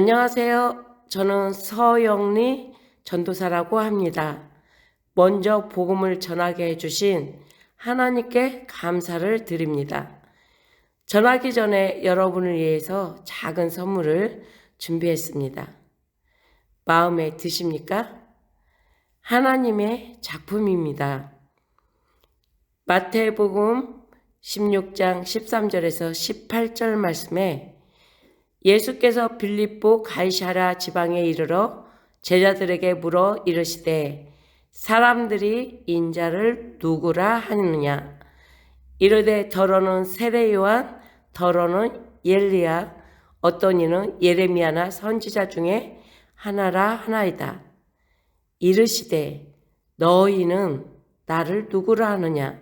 안녕하세요. 저는 서영리 전도사라고 합니다. 먼저 복음을 전하게 해주신 하나님께 감사를 드립니다. 전하기 전에 여러분을 위해서 작은 선물을 준비했습니다. 마음에 드십니까? 하나님의 작품입니다. 마태복음 16장 13절에서 18절 말씀에 예수께서 빌립보 가이사라 지방에 이르러 제자들에게 물어 이르시되 사람들이 인자를 누구라 하느냐? 이르되 더러는 세례 요한 더러는 엘리야 어떤 이는 예레미야나 선지자 중에 하나라 하나이다. 이르시되 너희는 나를 누구라 하느냐?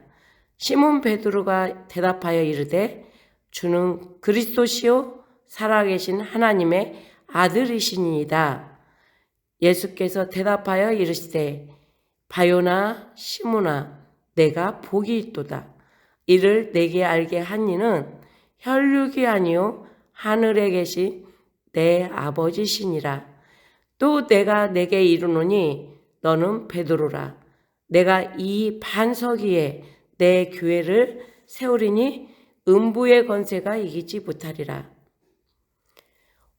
시몬 베드로가 대답하여 이르되 주는 그리스도시요 살아계신 하나님의 아들이시니이다. 예수께서 대답하여 이르시되 바요나 시모나 내가 복이 있도다. 이를 내게 알게 한 이는 혈육이 아니요 하늘에 계신 내 아버지시니라. 또 내가 내게 이르노니 너는 베드로라. 내가 이 반석 위에 내 교회를 세우리니 음부의 권세가 이기지 못하리라.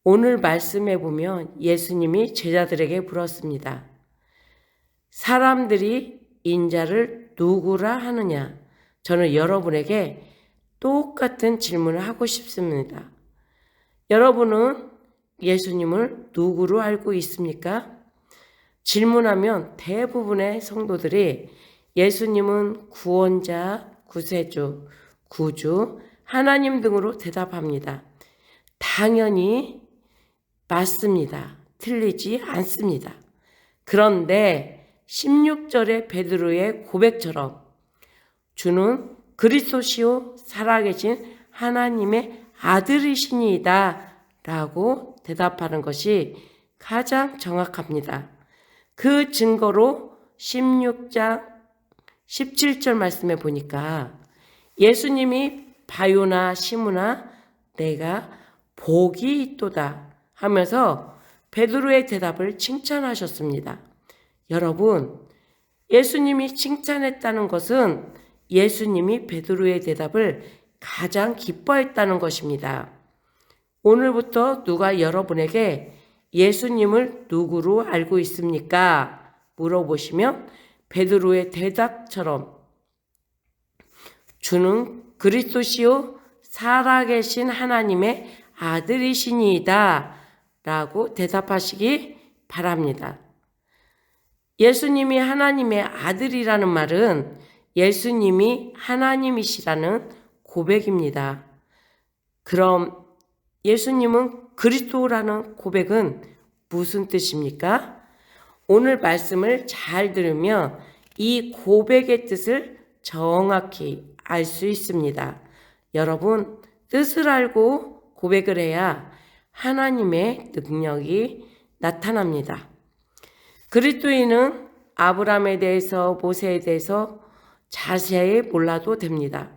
오늘 말씀에 보면 예수님이 제자들에게 물었습니다. 사람들이 인자를 누구라 하느냐? 저는 여러분에게 똑같은 질문을 하고 싶습니다. 여러분은 예수님을 누구로 알고 있습니까? 질문하면 대부분의 성도들이 예수님은 구원자, 구세주, 구주, 하나님 등으로 대답합니다. 당연히 맞습니다. 틀리지 않습니다. 그런데 16절의 베드로의 고백처럼 주는 그리스도시요 살아계신 하나님의 아들이시니이다 라고 대답하는 것이 가장 정확합니다. 그 증거로 16장 17절 말씀에 보니까 예수님이 바요나 시무나 내가 복이 있도다 하면서 베드로의 대답을 칭찬하셨습니다. 여러분, 예수님이 칭찬했다는 것은 예수님이 베드로의 대답을 가장 기뻐했다는 것입니다. 오늘부터 누가 여러분에게 예수님을 누구로 알고 있습니까? 물어보시면 베드로의 대답처럼 주는 그리스도시요 살아계신 하나님의 아들이시니이다 라고 대답하시기 바랍니다. 예수님이 하나님의 아들이라는 말은 예수님이 하나님이시라는 고백입니다. 그럼 예수님은 그리스도라는 고백은 무슨 뜻입니까? 오늘 말씀을 잘 들으면 이 고백의 뜻을 정확히 알 수 있습니다. 여러분, 뜻을 알고 고백을 해야 하나님의 능력이 나타납니다. 그리스도인은 아브라함에 대해서 모세에 대해서 자세히 몰라도 됩니다.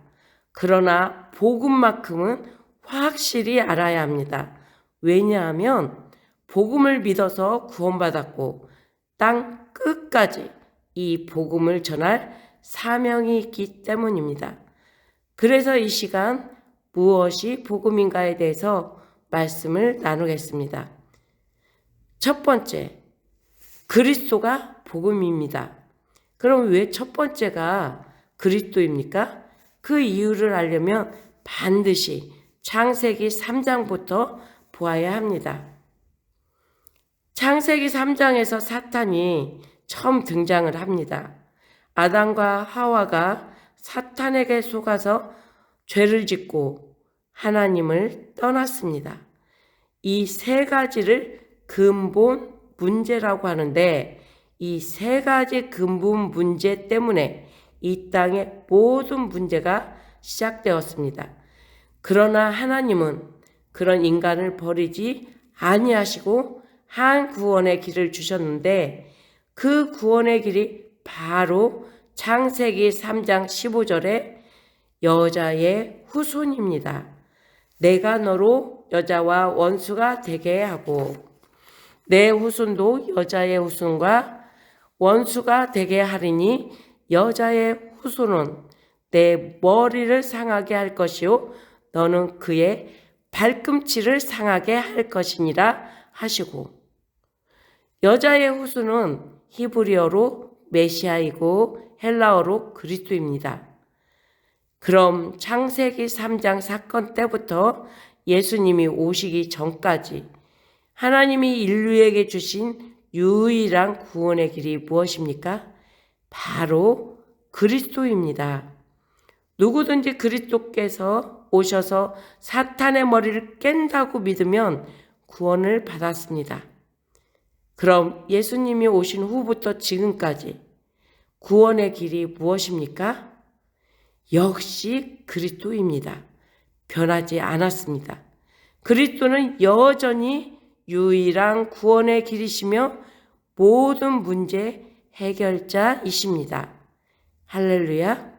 그러나 복음만큼은 확실히 알아야 합니다. 왜냐하면 복음을 믿어서 구원받았고 땅 끝까지 이 복음을 전할 사명이 있기 때문입니다. 그래서 이 시간 무엇이 복음인가에 대해서 말씀을 나누겠습니다. 첫 번째, 그리스도가 복음입니다. 그럼 왜 첫 번째가 그리스도입니까? 그 이유를 알려면 반드시 창세기 3장부터 보아야 합니다. 창세기 3장에서 사탄이 처음 등장을 합니다. 아담과 하와가 사탄에게 속아서 죄를 짓고 하나님을 떠났습니다. 이 세 가지를 근본 문제라고 하는데 이 세 가지 근본 문제 때문에 이 땅의 모든 문제가 시작되었습니다. 그러나 하나님은 그런 인간을 버리지 아니하시고 한 구원의 길을 주셨는데 그 구원의 길이 바로 창세기 3장 15절에 여자의 후손입니다. 내가 너로 여자와 원수가 되게 하고 내 후손도 여자의 후손과 원수가 되게 하리니 여자의 후손은 내 머리를 상하게 할 것이요 너는 그의 발꿈치를 상하게 할 것이니라 하시고 여자의 후손은 히브리어로 메시아이고 헬라어로 그리스도입니다. 그럼 창세기 3장 사건 때부터 예수님이 오시기 전까지 하나님이 인류에게 주신 유일한 구원의 길이 무엇입니까? 바로 그리스도입니다. 누구든지 그리스도께서 오셔서 사탄의 머리를 깬다고 믿으면 구원을 받았습니다. 그럼 예수님이 오신 후부터 지금까지 구원의 길이 무엇입니까? 역시 그리스도입니다. 변하지 않았습니다. 그리스도는 여전히 유일한 구원의 길이시며 모든 문제 해결자이십니다. 할렐루야.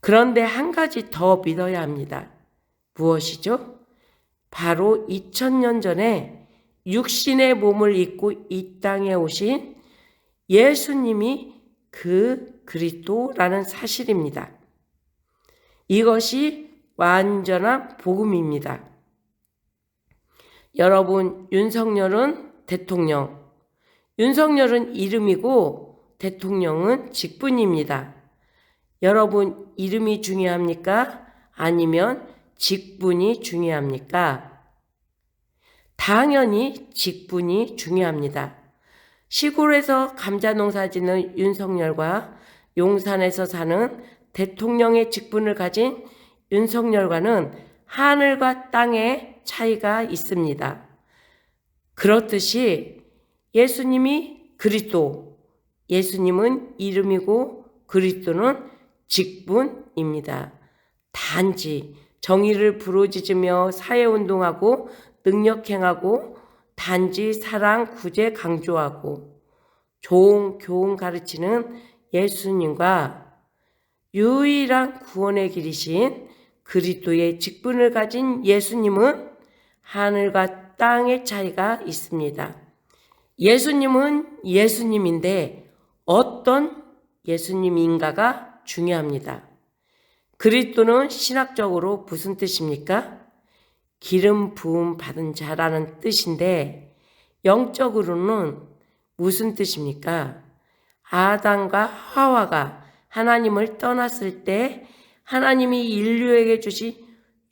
그런데 한 가지 더 믿어야 합니다. 무엇이죠? 바로 2000년 전에 육신의 몸을 입고 이 땅에 오신 예수님이 그 그리스도라는 사실입니다. 이것이 완전한 복음입니다. 여러분, 윤석열은 대통령, 윤석열은 이름이고 대통령은 직분입니다. 여러분, 이름이 중요합니까? 아니면 직분이 중요합니까? 당연히 직분이 중요합니다. 시골에서 감자 농사 짓는 윤석열과 용산에서 사는 대통령의 직분을 가진 윤석열과는 하늘과 땅의 차이가 있습니다. 그렇듯이 예수님이 그리스도, 예수님은 이름이고 그리스도는 직분입니다. 단지 정의를 부르짖으며 사회운동하고 능력행하고 단지 사랑 구제 강조하고 좋은 교훈 가르치는 예수님과 유일한 구원의 길이신 그리스도의 직분을 가진 예수님은 하늘과 땅의 차이가 있습니다. 예수님은 예수님인데 어떤 예수님인가가 중요합니다. 그리스도는 신학적으로 무슨 뜻입니까? 기름 부음 받은 자라는 뜻인데 영적으로는 무슨 뜻입니까? 아담과 하와가 하나님을 떠났을 때 하나님이 인류에게 주신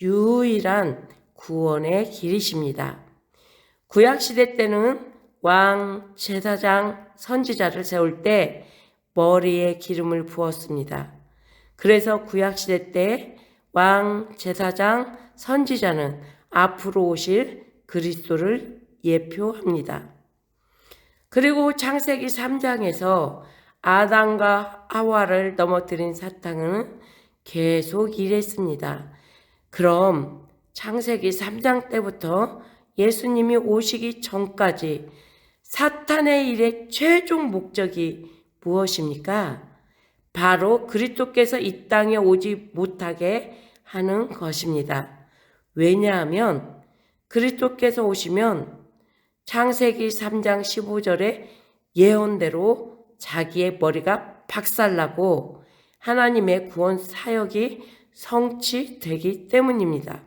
유일한 구원의 길이십니다. 구약시대 때는 왕, 제사장, 선지자를 세울 때 머리에 기름을 부었습니다. 그래서 구약시대 때 왕, 제사장, 선지자는 앞으로 오실 그리스도를 예표합니다. 그리고 창세기 3장에서 아담과 하와를 넘어뜨린 사탄은 계속 일했습니다. 그럼 창세기 3장 때부터 예수님이 오시기 전까지 사탄의 일의 최종 목적이 무엇입니까? 바로 그리스도께서 이 땅에 오지 못하게 하는 것입니다. 왜냐하면 그리스도께서 오시면 창세기 3장 15절에 예언대로 자기의 머리가 박살나고 하나님의 구원 사역이 성취되기 때문입니다.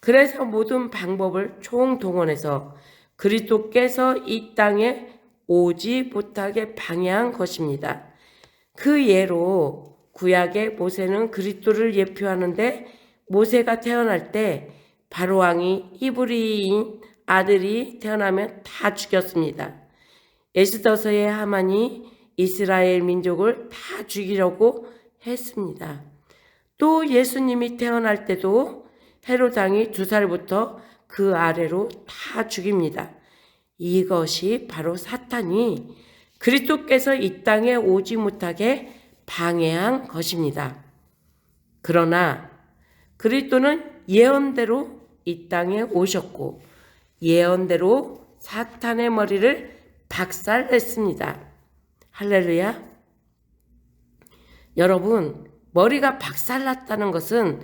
그래서 모든 방법을 총동원해서 그리스도께서 이 땅에 오지 못하게 방해한 것입니다. 그 예로 구약의 모세는 그리스도를 예표하는데 모세가 태어날 때 바로 왕이 히브리인 아들이 태어나면 다 죽였습니다. 에스더서의 하만이 이스라엘 민족을 다 죽이려고 했습니다. 또 예수님이 태어날 때도 헤로당이 두 살부터 그 아래로 다 죽입니다. 이것이 바로 사탄이 그리스도께서 이 땅에 오지 못하게 방해한 것입니다. 그러나 그리스도는 예언대로 이 땅에 오셨고 예언대로 사탄의 머리를 박살냈습니다. 할렐루야. 여러분, 머리가 박살났다는 것은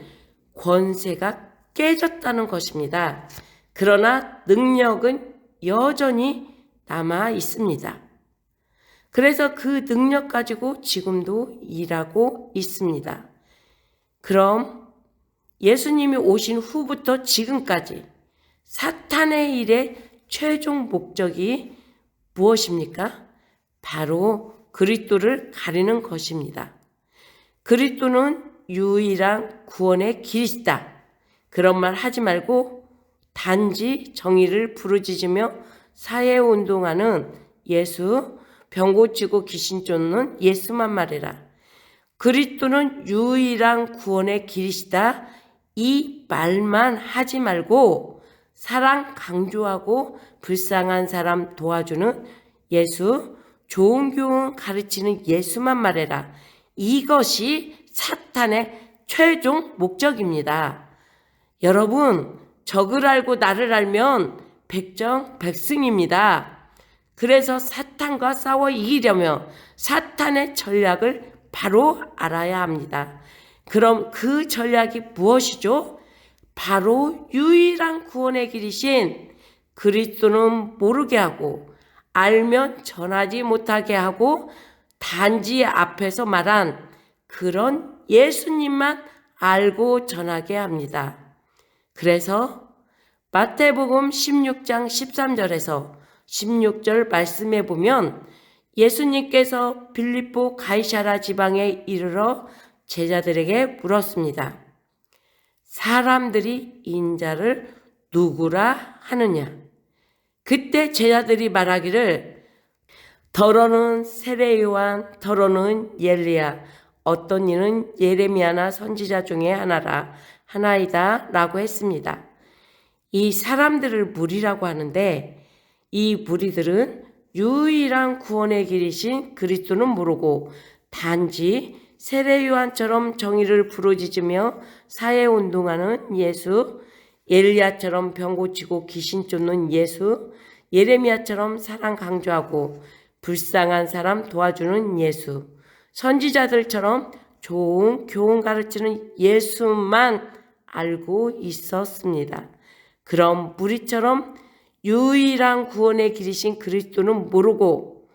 권세가 깨졌다는 것입니다. 그러나 능력은 여전히 남아 있습니다. 그래서 그 능력 가지고 지금도 일하고 있습니다. 그럼 예수님이 오신 후부터 지금까지 사탄의 일의 최종 목적이 무엇입니까? 바로 그리스도를 가리는 것입니다. 그리스도는 유일한 구원의 길이시다. 그런 말 하지 말고 단지 정의를 부르짖으며 사회 운동하는 예수, 병 고치고 귀신 쫓는 예수만 말해라. 그리스도는 유일한 구원의 길이시다. 이 말만 하지 말고 사랑 강조하고 불쌍한 사람 도와주는 예수, 좋은 교훈 가르치는 예수만 말해라. 이것이 사탄의 최종 목적입니다. 여러분, 적을 알고 나를 알면 백정 백승입니다. 그래서 사탄과 싸워 이기려면 사탄의 전략을 바로 알아야 합니다. 그럼 그 전략이 무엇이죠? 바로 유일한 구원의 길이신 그리스도는 모르게 하고 알면 전하지 못하게 하고 단지 앞에서 말한 그런 예수님만 알고 전하게 합니다. 그래서 마태복음 16장 13절에서 16절 말씀에 보면 예수님께서 빌립보 가이샤라 지방에 이르러 제자들에게 물었습니다. 사람들이 인자를 누구라 하느냐? 그때 제자들이 말하기를 더러는 세례 요한, 더러는 옐리야, 어떤 이는 예레미야나 선지자 중에 하나라 하나이다 라고 했습니다. 이 사람들을 무리라고 하는데 이 무리들은 유일한 구원의 길이신 그리스도는 모르고 단지 세례 요한처럼 정의를 부르짖으며 사회 운동하는 예수, 엘리야처럼 병 고치고 귀신 쫓는 예수, 예레미야처럼 사랑 강조하고 불쌍한 사람 도와주는 예수, 선지자들처럼 좋은 교훈 가르치는 예수만 알고 있었습니다. 그럼 무리처럼 유일한 구원의 길이신 그리스도는 모르고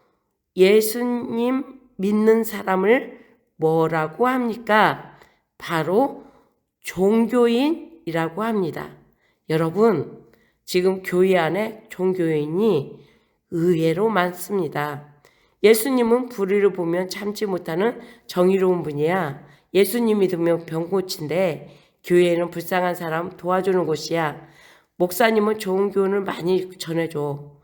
예수님 믿는 사람을 뭐라고 합니까? 바로 종교인이라고 합니다. 여러분, 지금 교회 안에 종교인이 의외로 많습니다. 예수님은 불의를 보면 참지 못하는 정의로운 분이야. 예수님 믿으면 병 고친데 교회에는 불쌍한 사람 도와주는 곳이야. 목사님은 좋은 교훈을 많이 전해줘.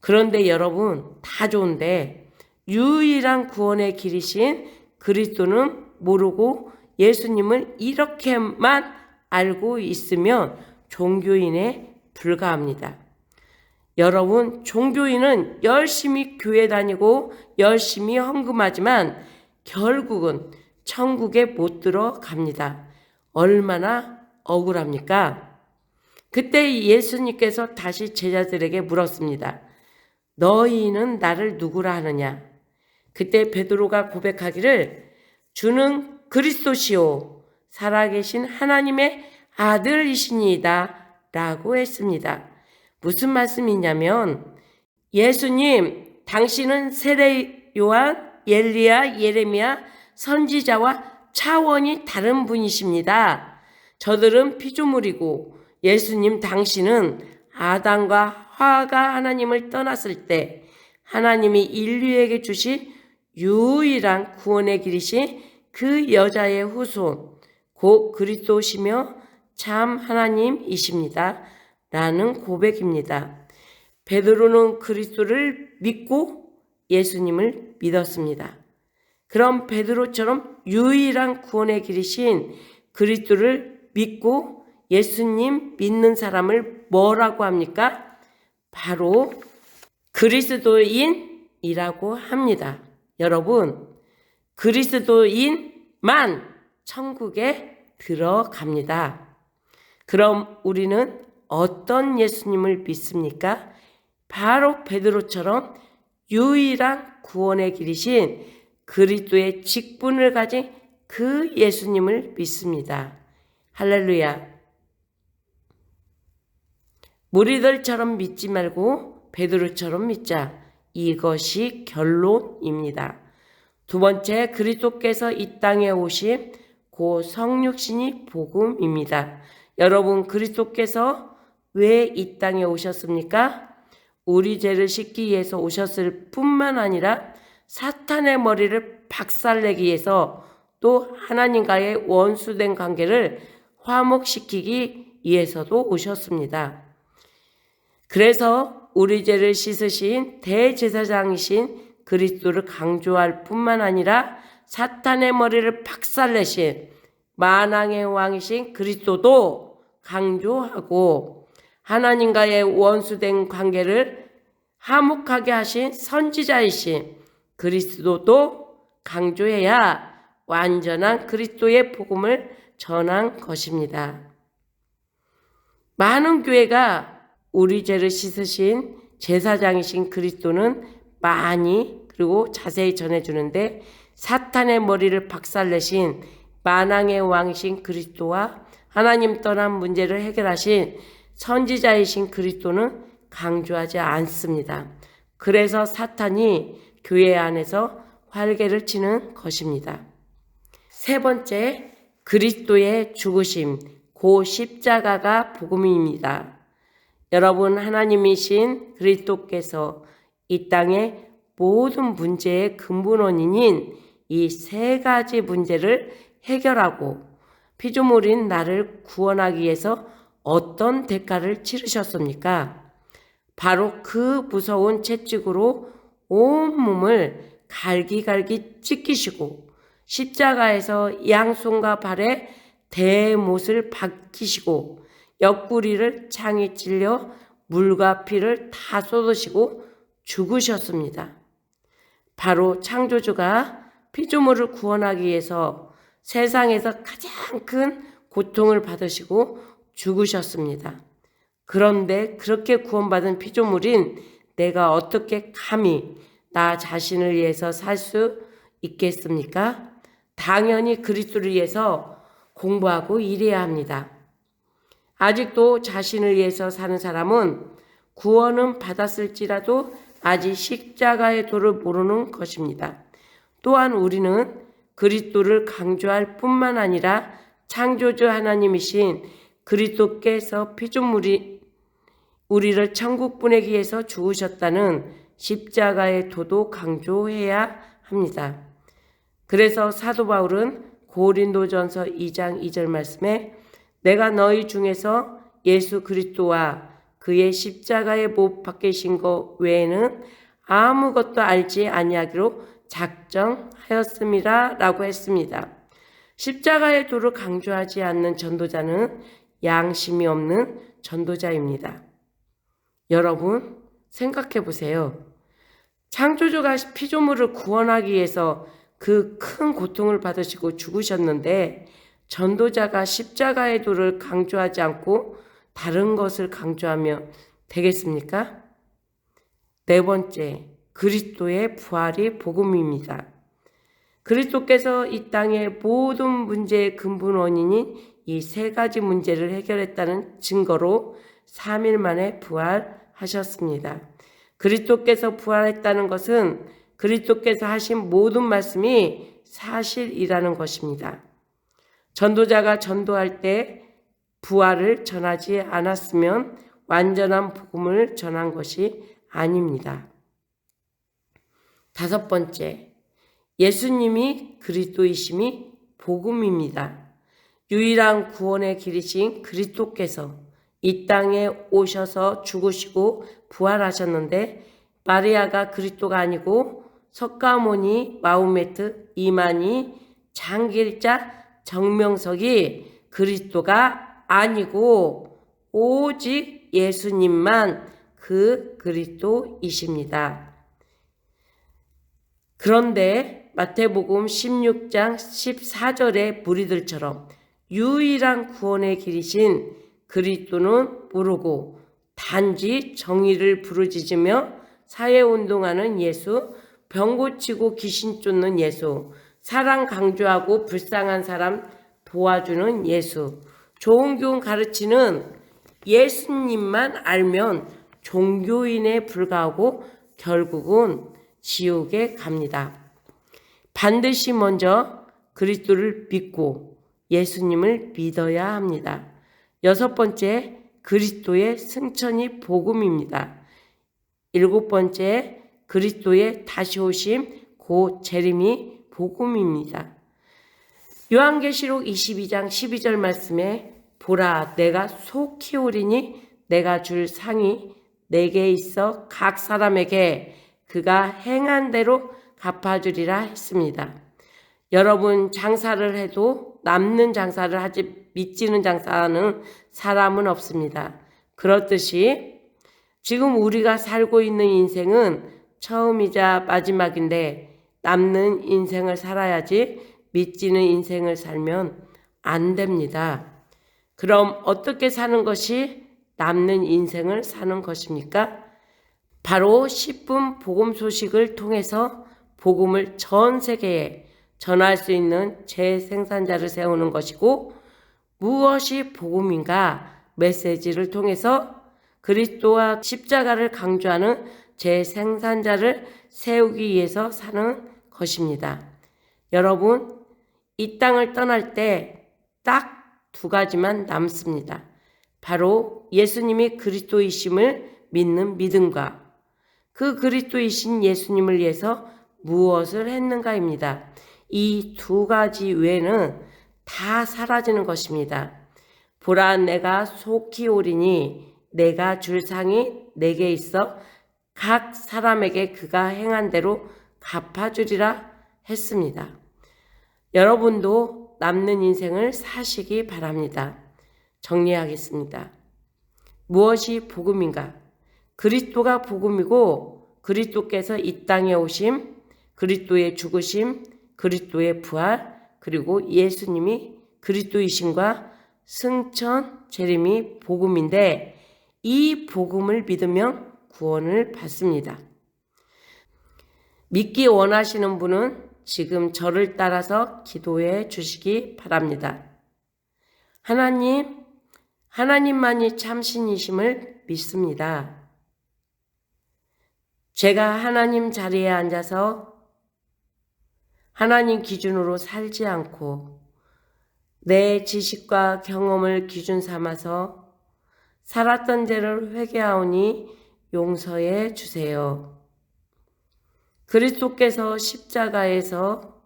그런데 여러분 다 좋은데 유일한 구원의 길이신 그리스도는 모르고 예수님을 이렇게만 알고 있으면 종교인에 불과합니다. 여러분, 종교인은 열심히 교회 다니고 열심히 헌금하지만 결국은 천국에 못 들어갑니다. 얼마나 억울합니까? 그때 예수님께서 다시 제자들에게 물었습니다. 너희는 나를 누구라 하느냐? 그때 베드로가 고백하기를 주는 그리스도시요 살아계신 하나님의 아들이시니이다 라고 했습니다. 무슨 말씀이냐면 예수님 당신은 세례 요한, 엘리야, 예레미야 선지자와 차원이 다른 분이십니다. 저들은 피조물이고 예수님 당신은 아담과 화가 하나님을 떠났을 때 하나님이 인류에게 주신 유일한 구원의 길이신 그 여자의 후손 곧 그리스도시며 참 하나님이십니다. 라는 고백입니다. 베드로는 그리스도를 믿고 예수님을 믿었습니다. 그럼 베드로처럼 유일한 구원의 길이신 그리스도를 믿고 예수님 믿는 사람을 뭐라고 합니까? 바로 그리스도인이라고 합니다. 여러분, 그리스도인만 천국에 들어갑니다. 그럼 우리는 어떤 예수님을 믿습니까? 바로 베드로처럼 유일한 구원의 길이신 그리스도의 직분을 가진 그 예수님을 믿습니다. 할렐루야. 무리들처럼 믿지 말고 베드로처럼 믿자. 이것이 결론입니다. 두 번째, 그리스도께서 이 땅에 오신 고 성육신이 복음입니다. 여러분, 그리스도께서 왜 이 땅에 오셨습니까? 우리 죄를 씻기 위해서 오셨을 뿐만 아니라 사탄의 머리를 박살내기 위해서 또 하나님과의 원수된 관계를 화목시키기 위해서도 오셨습니다. 그래서 우리 죄를 씻으신 대제사장이신 그리스도를 강조할 뿐만 아니라 사탄의 머리를 박살내신 만왕의 왕이신 그리스도도 강조하고 하나님과의 원수된 관계를 화목하게 하신 선지자이신 그리스도도 강조해야 완전한 그리스도의 복음을 전한 것입니다. 많은 교회가 우리 죄를 씻으신 제사장이신 그리스도는 많이 그리고 자세히 전해주는데 사탄의 머리를 박살내신 만왕의 왕이신 그리스도와 하나님 떠난 문제를 해결하신 선지자이신 그리스도는 강조하지 않습니다. 그래서 사탄이 교회 안에서 활개를 치는 것입니다. 세 번째, 그리스도의 죽으심, 고 십자가가 복음입니다. 여러분, 하나님이신 그리스도께서 이 땅의 모든 문제의 근본 원인인 이 세 가지 문제를 해결하고 피조물인 나를 구원하기 위해서 어떤 대가를 치르셨습니까? 바로 그 무서운 채찍으로 온 몸을 갈기갈기 찢기시고 십자가에서 양손과 발에 대못을 박히시고 옆구리를 창에 찔려 물과 피를 다 쏟으시고 죽으셨습니다. 바로 창조주가 피조물을 구원하기 위해서 세상에서 가장 큰 고통을 받으시고 죽으셨습니다. 그런데 그렇게 구원받은 피조물인 내가 어떻게 감히 나 자신을 위해서 살 수 있겠습니까? 당연히 그리스도를 위해서 공부하고 일해야 합니다. 아직도 자신을 위해서 사는 사람은 구원은 받았을지라도 아직 십자가의 도를 모르는 것입니다. 또한 우리는 그리스도를 강조할 뿐만 아니라 창조주 하나님이신 그리스도께서 피조물이 우리를 천국 보내기 위해서 죽으셨다는 십자가의 도도 강조해야 합니다. 그래서 사도 바울은 고린도전서 2장 2절 말씀에 내가 너희 중에서 예수 그리스도와 그의 십자가에 못 박히신 것 외에는 아무것도 알지 아니하기로 작정하였습니다 라고 했습니다. 십자가의 도를 강조하지 않는 전도자는 양심이 없는 전도자입니다. 여러분 생각해 보세요. 창조주가 피조물을 구원하기 위해서 그 큰 고통을 받으시고 죽으셨는데 전도자가 십자가의 도를 강조하지 않고 다른 것을 강조하면 되겠습니까? 네 번째, 그리스도의 부활이 복음입니다. 그리스도께서 이 땅의 모든 문제의 근본 원인인 이 세 가지 문제를 해결했다는 증거로 3일 만에 부활하셨습니다. 그리스도께서 부활했다는 것은 그리스도께서 하신 모든 말씀이 사실이라는 것입니다. 전도자가 전도할 때 부활을 전하지 않았으면 완전한 복음을 전한 것이 아닙니다. 다섯 번째, 예수님이 그리스도이심이 복음입니다. 유일한 구원의 길이신 그리스도께서 이 땅에 오셔서 죽으시고 부활하셨는데 마리아가 그리스도가 아니고 석가모니, 마우메트, 이만희, 장길자, 정명석이 그리스도가 아니고 오직 예수님만 그 그리스도이십니다. 그런데 마태복음 16장 14절의 무리들처럼 유일한 구원의 길이신 그리스도는 모르고 단지 정의를 부르짖으며 사회운동하는 예수, 병 고치고 귀신 쫓는 예수, 사랑 강조하고 불쌍한 사람 도와주는 예수, 좋은 교훈 가르치는 예수님만 알면 종교인에 불과하고 결국은 지옥에 갑니다. 반드시 먼저 그리스도를 믿고 예수님을 믿어야 합니다. 여섯 번째, 그리스도의 승천이 복음입니다. 일곱 번째, 그리스도의 다시 오심, 고 재림이 복음입니다. 요한계시록 22장 12절 말씀에 보라 내가 속히 오리니 내가 줄 상이 내게 있어 각 사람에게 그가 행한 대로 갚아주리라 했습니다. 여러분 장사를 해도 남는 장사를 하지 믿지는 장사하는 사람은 없습니다. 그렇듯이 지금 우리가 살고 있는 인생은 처음이자 마지막인데 남는 인생을 살아야지 믿지는 인생을 살면 안 됩니다. 그럼 어떻게 사는 것이 남는 인생을 사는 것입니까? 바로 10분 복음 소식을 통해서 복음을 전 세계에 전할 수 있는 재생산자를 세우는 것이고 무엇이 복음인가 메시지를 통해서 그리스도와 십자가를 강조하는 재생산자를 세우기 위해서 사는 것입니다. 여러분, 이 땅을 떠날 때 딱 두 가지만 남습니다. 바로 예수님이 그리스도이심을 믿는 믿음과 그 그리스도이신 예수님을 위해서 무엇을 했는가입니다. 이 두 가지 외에는 다 사라지는 것입니다. 보라 내가 속히 오리니 내가 줄 상이 내게 있어 각 사람에게 그가 행한 대로 갚아주리라 했습니다. 여러분도 남는 인생을 사시기 바랍니다. 정리하겠습니다. 무엇이 복음인가? 그리스도가 복음이고 그리스도께서 이 땅에 오심, 그리스도의 죽으심, 그리스도의 부활, 그리고 예수님이 그리스도이심과 승천, 재림이 복음인데 이 복음을 믿으면 구원을 받습니다. 믿기 원하시는 분은 지금 저를 따라서 기도해 주시기 바랍니다. 하나님, 하나님만이 참신이심을 믿습니다. 제가 하나님 자리에 앉아서 하나님 기준으로 살지 않고 내 지식과 경험을 기준 삼아서 살았던 죄를 회개하오니 용서해 주세요. 그리스도께서 십자가에서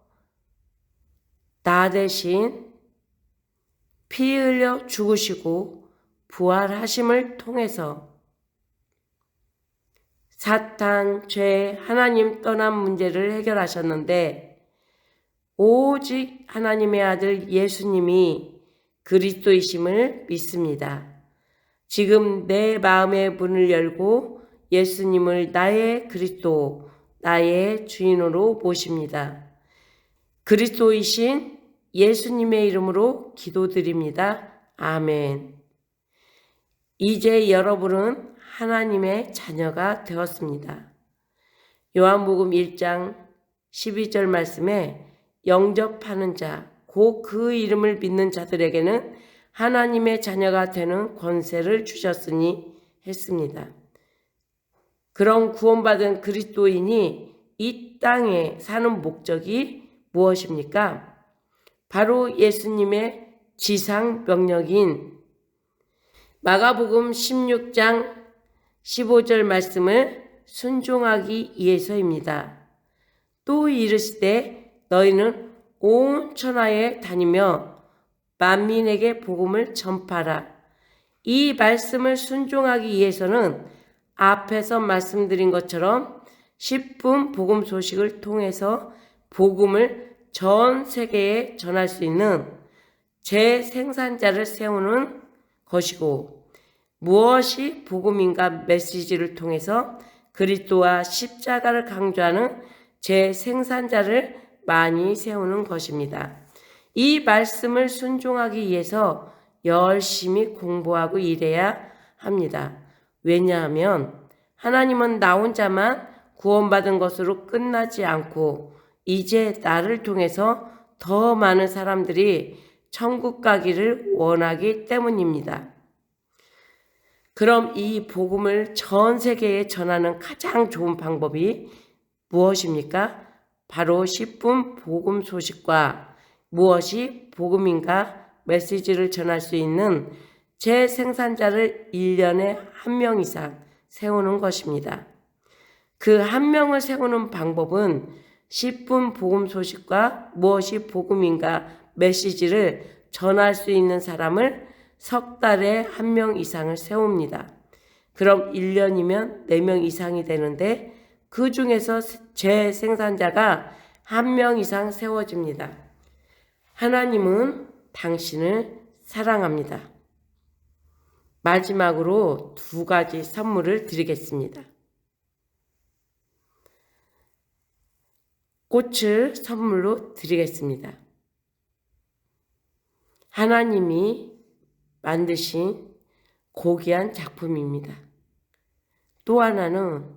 나 대신 피 흘려 죽으시고 부활하심을 통해서 사탄, 죄, 하나님 떠난 문제를 해결하셨는데 오직 하나님의 아들 예수님이 그리스도이심을 믿습니다. 지금 내 마음의 문을 열고 예수님을 나의 그리스도, 나의 주인으로 모십니다. 그리스도이신 예수님의 이름으로 기도드립니다. 아멘. 이제 여러분은 하나님의 자녀가 되었습니다. 요한복음 1장 12절 말씀에 영접하는 자, 곧 그 이름을 믿는 자들에게는 하나님의 자녀가 되는 권세를 주셨으니 했습니다. 그런 구원받은 그리스도인이 이 땅에 사는 목적이 무엇입니까? 바로 예수님의 지상 명령인 마가복음 16장 15절 말씀을 순종하기 위해서입니다. 또 이르시되 너희는 온 천하에 다니며 만민에게 복음을 전파라. 이 말씀을 순종하기 위해서는 앞에서 말씀드린 것처럼 10분 복음 소식을 통해서 복음을 전 세계에 전할 수 있는 재생산자를 세우는 것이고 무엇이 복음인가 메시지를 통해서 그리스도와 십자가를 강조하는 재생산자를 많이 세우는 것입니다. 이 말씀을 순종하기 위해서 열심히 공부하고 일해야 합니다. 왜냐하면 하나님은 나 혼자만 구원받은 것으로 끝나지 않고 이제 나를 통해서 더 많은 사람들이 천국 가기를 원하기 때문입니다. 그럼 이 복음을 전 세계에 전하는 가장 좋은 방법이 무엇입니까? 바로 10분 복음 소식과 무엇이 복음인가 메시지를 전할 수 있는 재생산자를 1년에 한 명 이상 세우는 것입니다. 그 한 명을 세우는 방법은 10분 복음 소식과 무엇이 복음인가 메시지를 전할 수 있는 사람을 석 달에 한 명 이상을 세웁니다. 그럼 1년이면 4명 이상이 되는데 그 중에서 재생산자가 한 명 이상 세워집니다. 하나님은 당신을 사랑합니다. 마지막으로 두 가지 선물을 드리겠습니다. 꽃을 선물로 드리겠습니다. 하나님이 만드신 고귀한 작품입니다. 또 하나는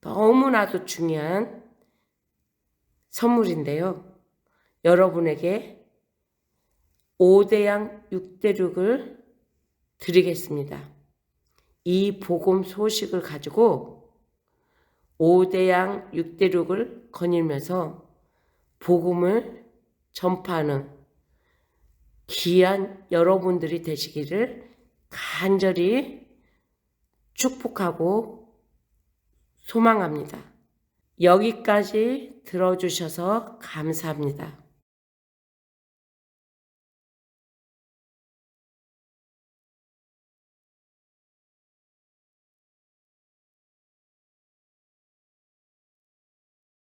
너무나도 중요한 선물인데요. 여러분에게 5대양 6대륙을 드리겠습니다. 이 복음 소식을 가지고 5대양 6대륙을 거닐면서 복음을 전파하는 귀한 여러분들이 되시기를 간절히 축복하고 소망합니다. 여기까지 들어주셔서 감사합니다.